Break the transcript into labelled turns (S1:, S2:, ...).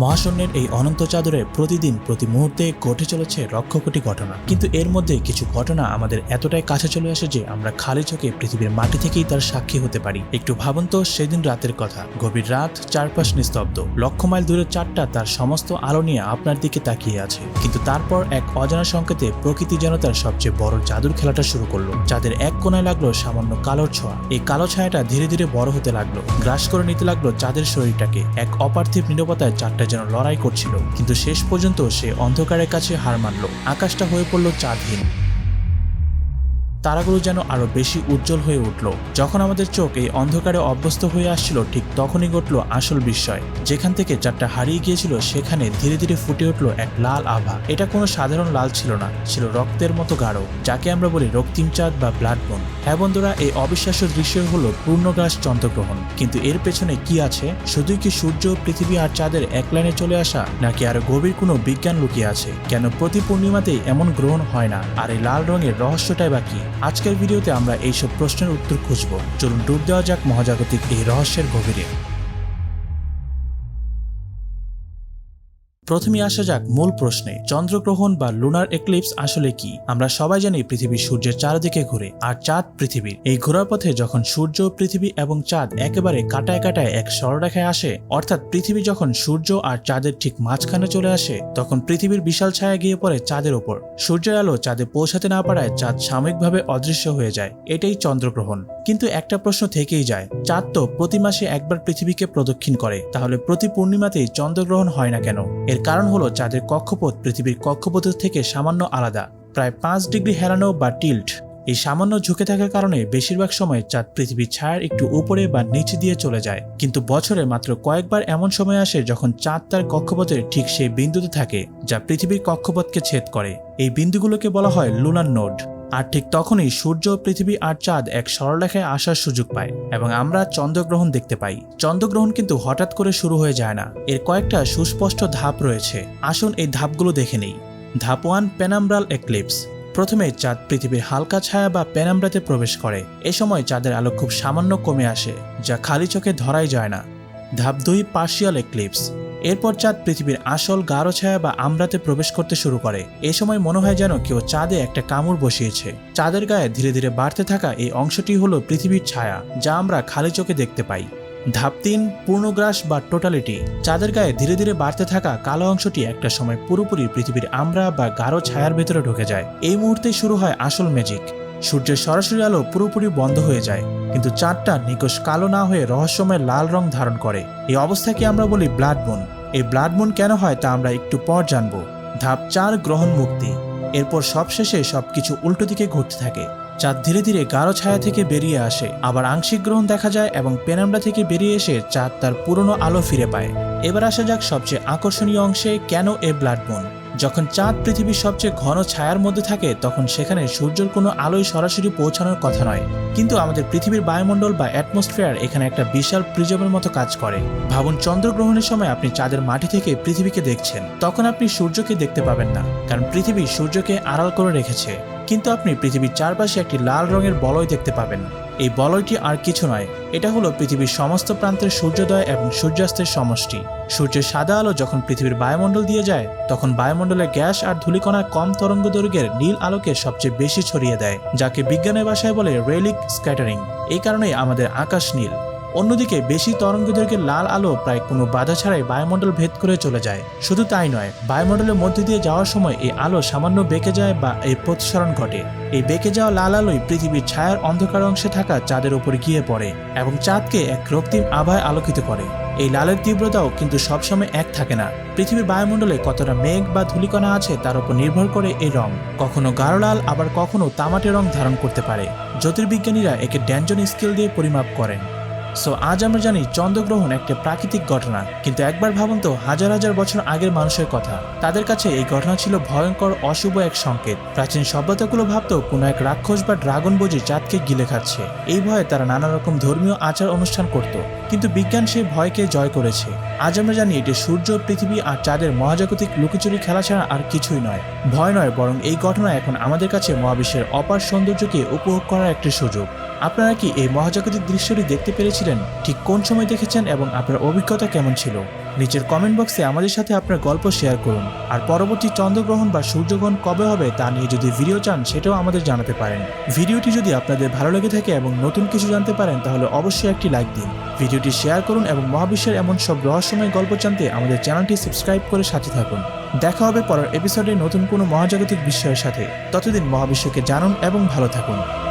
S1: মহাশূন্যের এই অনন্ত চাদরে প্রতিদিন, প্রতি মুহূর্তে ঘটে চলেছে লক্ষ কোটি ঘটনা। কিন্তু এর মধ্যে কিছু ঘটনা আমাদের এতটাই কাছে চলে আসে যে আমরা খালি চোখে পৃথিবীর মাটি থেকেই তার সাক্ষী হতে পারি। একটু ভাবুন তো সেদিন রাতের কথা। গভীর রাত, চারপাশ নিস্তব্ধ। লক্ষ মাইল দূরের চারটা তার সমস্ত আলো নিয়ে আপনার দিকে তাকিয়ে আছে। কিন্তু তারপর এক অজানা সংকেতে প্রকৃতি যেন তার সবচেয়ে বড় জাদুর খেলাটা শুরু করল। যাদের এক কোনায় লাগল সামান্য কালোর ছোঁয়া। এই কালো ছায়াটা ধীরে ধীরে বড় হতে লাগল। গ্রাস করে নিতে লাগল চাঁদের শরীরটাকে। এক অপার্থিব নিরবতায় চারটা যেন লড়াই করছিল, কিন্তু শেষ পর্যন্ত সে অন্ধকারের কাছে হার মানল। আকাশটা হয়ে পড়ল চাঁদহীন। তারাগুলো যেন আরও বেশি উজ্জ্বল হয়ে উঠল। যখন আমাদের চোখ এই অন্ধকারে অভ্যস্ত হয়ে আসছিল, ঠিক তখনই ঘটল আসল বিস্ময় যেখান থেকে চারটা হারিয়ে গিয়েছিল, সেখানে ধীরে ধীরে ফুটে উঠল এক লাল আভা। এটা কোনো সাধারণ লাল ছিল না, ছিল রক্তের মতো গাঢ়, যাকে আমরা বলি রক্তিম চাঁদ বা ব্লাড বোন। হ্যাঁ বন্ধুরা, এই অবিশ্বাস্য দৃশ্য হলো পূর্ণগ্রাস চন্দ্রগ্রহণ। কিন্তু এর পেছনে কি আছে? শুধুই কি সূর্য, পৃথিবী আর চাঁদের এক লাইনে চলে আসা, নাকি আরও গভীর কোনো বিজ্ঞান লুকিয়ে আছে? কেন প্রতি পূর্ণিমাতেই এমন গ্রহণ হয় না? আর এই লাল রঙের রহস্যটাই বা কি? আজকের ভিডিওতে আমরা এইসব প্রশ্নের উত্তর খুঁজব। চলুন ডুব দেওয়া যাক মহাজাগতিক এই রহস্যের গভীরে। প্রথমে আসা যাক মূল প্রশ্নে, চন্দ্রগ্রহণ বা লুনার এক্লিপস আসলে কি? আমরা সবাই জানি পৃথিবী সূর্যের চারদিকে ঘুরে, আর চাঁদ পৃথিবীর। এই ঘোরার পথে যখন সূর্য, পৃথিবী এবং চাঁদ একেবারে কাটায় কাটায় এক সরলরেখায় আসে, অর্থাৎ পৃথিবী যখন সূর্য আর চাঁদের ঠিক মাঝখানে চলে আসে, তখন পৃথিবীর বিশাল ছায়া গিয়ে পড়ে চাঁদের ওপর। সূর্যের আলো চাঁদে পৌঁছাতে না পারায় চাঁদ সাময়িকভাবে অদৃশ্য হয়ে যায়। এটাই চন্দ্রগ্রহণ। কিন্তু একটা প্রশ্ন থেকেই যায়, চাঁদ তো প্রতি মাসে একবার পৃথিবীকে প্রদক্ষিণ করে, তাহলে প্রতি পূর্ণিমাতেই চন্দ্রগ্রহণ হয় না কেন? এর কারণ হলো চাঁদের কক্ষপথ পৃথিবীর কক্ষপথের থেকে সামান্য আলাদা, প্রায় পাঁচ ডিগ্রি হেরানো বা টিল্ট। এই সামান্য ঝুঁকে থাকার কারণে বেশিরভাগ সময় চাঁদ পৃথিবীর ছায়ার একটু উপরে বা নিচে দিয়ে চলে যায়। কিন্তু বছরে মাত্র কয়েকবার এমন সময় আসে যখন চাঁদ তার কক্ষপথের ঠিক সেই বিন্দুতে থাকে, যা পৃথিবীর কক্ষপথকে ছেদ করে। এই বিন্দুগুলোকে বলা হয় লুনার নোড আর ঠিক তখনই সূর্য পৃথিবী আর চাঁদ এক সরলরেখায় আসার সুযোগ পায় এবং আমরা চন্দ্রগ্রহণ দেখতে পাই। চন্দ্রগ্রহণ কিন্তু হঠাৎ করে শুরু হয়ে যায় না। এর কয়েকটা সুস্পষ্ট ধাপ রয়েছে। আসুন এই ধাপগুলো দেখে নেই। ধাপ ওয়ান, পেনাম্ব্রাল এক্লিপস। প্রথমে চাঁদ পৃথিবীর হালকা ছায়া বা পেনাম্ব্রাতে প্রবেশ করে। এ সময় চাঁদের আলো খুব সামান্য কমে আসে, যা খালি চোখে ধরাই যায় না। ধাপ দুই, পার্শিয়াল এক্লিপস। এরপর চাঁদ পৃথিবীর আসল গাঢ় ছায়া বা আমরাতে প্রবেশ করতে শুরু করে। এ সময় মনে হয় যেন কেউ চাঁদে একটা কামড় বসিয়েছে। চাঁদের গায়ে ধীরে ধীরে বাড়তে থাকা এই অংশটি হলো পৃথিবীর ছায়া, যা আমরা খালি চোখে দেখতে পাই। ধাপ তিন, পূর্ণগ্রাস বা টোটালিটি। চাঁদের গায়ে ধীরে ধীরে বাড়তে থাকা কালো অংশটি একটা সময় পুরোপুরি পৃথিবীর আমরা বা গাঢ় ছায়ার ভেতরে ঢুকে যায়। এই মুহূর্তেই শুরু হয় আসল ম্যাজিক সূর্যের সরাসরি আলো পুরোপুরি বন্ধ হয়ে যায়, কিন্তু চাঁদটা নিকশ কালো না হয়ে রহস্যময় লাল রং ধারণ করে। এই অবস্থাকে আমরা বলি ব্লাড মুন। এই ব্লাড মুন কেন হয় তা আমরা একটু পর জানব। ধাপ চার, গ্রহণ মুক্তি। এরপর সবশেষে সবকিছু উল্টো দিকে ঘটতে থাকে। চাঁদ ধীরে ধীরে গাঢ় ছায়া থেকে বেরিয়ে আসে। আবার আংশিক গ্রহণ দেখা যায় এবং পেনামড়া থেকে বেরিয়ে এসে চাঁদ তার পুরনো আলো ফিরে পায়। এবার আসা যাক সবচেয়ে আকর্ষণীয় অংশে কেন এ ব্লাড মুন। যখন চাঁদ পৃথিবীর সবচেয়ে ঘন ছায়ার মধ্যে থাকে, তখন সেখানে সূর্যের কোনো আলোয় সরাসরি পৌঁছানোর কথা নয়। কিন্তু আমাদের পৃথিবীর বায়ুমণ্ডল বা অ্যাটমসফিয়ার এখানে একটা বিশাল প্রিজমের মতো কাজ করে। ভাবুন, চন্দ্রগ্রহণের সময় আপনি চাঁদের মাটি থেকে পৃথিবীকে দেখছেন। তখন আপনি সূর্যকে দেখতে পাবেন না, কারণ পৃথিবী সূর্যকে আড়াল করে রেখেছে। কিন্তু আপনি পৃথিবীর চারপাশে একটি লাল রঙের বলয় দেখতে পাবেন। এই বলয়টি আর কিছু নয়, এটা হলো পৃথিবীর সমস্ত প্রান্তের সূর্যোদয় এবং সূর্যাস্তের সমষ্টি। সূর্যের সাদা আলো যখন পৃথিবীর বায়ুমণ্ডল দিয়ে যায়, তখন বায়ুমণ্ডলে গ্যাস আর ধূলিকণা কম তরঙ্গ দৈর্ঘ্যের নীল আলোকে সবচেয়ে বেশি ছড়িয়ে দেয়, যাকে বিজ্ঞানের বাসায় বলে রেলিক স্ক্যাটারিং এই কারণেই আমাদের আকাশ নীল। অন্যদিকে বেশি তরঙ্গদৈর্ঘ্যের লাল আলো প্রায় কোনো বাধা ছাড়াই বায়ুমণ্ডল ভেদ করে চলে যায়। শুধু তাই নয়, বায়ুমণ্ডলের মধ্যে দিয়ে যাওয়ার সময় এই আলো সামান্য বেঁকে যায় বা এই প্রতিসরণ ঘটে। এই বেঁকে যাওয়া লাল আলোই পৃথিবীর ছায়ার অন্ধকার অংশে থাকা চাঁদের উপর গিয়ে পড়ে এবং চাঁদকে এক রক্তিম আভায় আলোকিত করে। এই লালের তীব্রতাও কিন্তু সবসময় এক থাকে না। পৃথিবীর বায়ুমণ্ডলে কতটা মেঘ বা ধূলিকণা আছে তার উপর নির্ভর করে এই রং। কখনো গাঢ় লাল, আবার কখনো তামাটে রং ধারণ করতে পারে। জ্যোতির্বিজ্ঞানীরা একে ড্যাঞ্জন স্কেল দিয়ে পরিমাপ করেন। সো আজ আমরা জানি চন্দ্রগ্রহণ একটা প্রাকৃতিক ঘটনা, কিন্তু একবার ভাবুন তো, হাজার হাজার বছর আগের মানুষের কথা। তাদের কাছে এই ঘটনা ছিল ভয়ঙ্কর, অশুভ এক সংকেত। প্রাচীন সভ্যতাগুলো ভাবত, কোনো এক রাক্ষস বা ড্রাগন বুঝি চাঁদকে গিলে খাচ্ছে। এই ভয়ে তারা নানা রকম ধর্মীয় আচার অনুষ্ঠান করত। কিন্তু বিজ্ঞান সেই ভয়কে জয় করেছে। আজ আমরা জানি এটি সূর্য, পৃথিবী আর চাঁদের মহাজাগতিক লুকোচুরি খেলা ছাড়া আর কিছুই নয়। ভয় নয়, বরং এই ঘটনা এখন আমাদের কাছে মহাবিশ্বের অপার সৌন্দর্যকে উপভোগ করার একটি সুযোগ। আপনারা কি এই মহাজাগতিক দৃশ্যটি দেখতে পেরেছিলেন? ঠিক কোন সময় দেখেছেন এবং আপনার অভিজ্ঞতা কেমন ছিল? নিচের কমেন্ট বক্সে আমাদের সাথে আপনার গল্প শেয়ার করুন। আর পরবর্তী চন্দ্রগ্রহণ বা সূর্যগ্রহণ কবে হবে তা নিয়ে যদি ভিডিও চান, সেটাও আমাদের জানাতে পারেন। ভিডিওটি যদি আপনাদের ভালো লেগে থাকে এবং নতুন কিছু জানতে পারেন, তাহলে অবশ্যই একটি লাইক দিন। ভিডিওটি শেয়ার করুন এবং মহাবিশ্বের এমন সব রহস্যময় গল্প জানতে আমাদের চ্যানেলটি সাবস্ক্রাইব করে সাথে থাকুন। দেখা হবে পরের এপিসোডে নতুন কোনো মহাজাগতিক বিষয়ের সাথে। ততদিন মহাবিশ্বকে জানুন এবং ভালো থাকুন।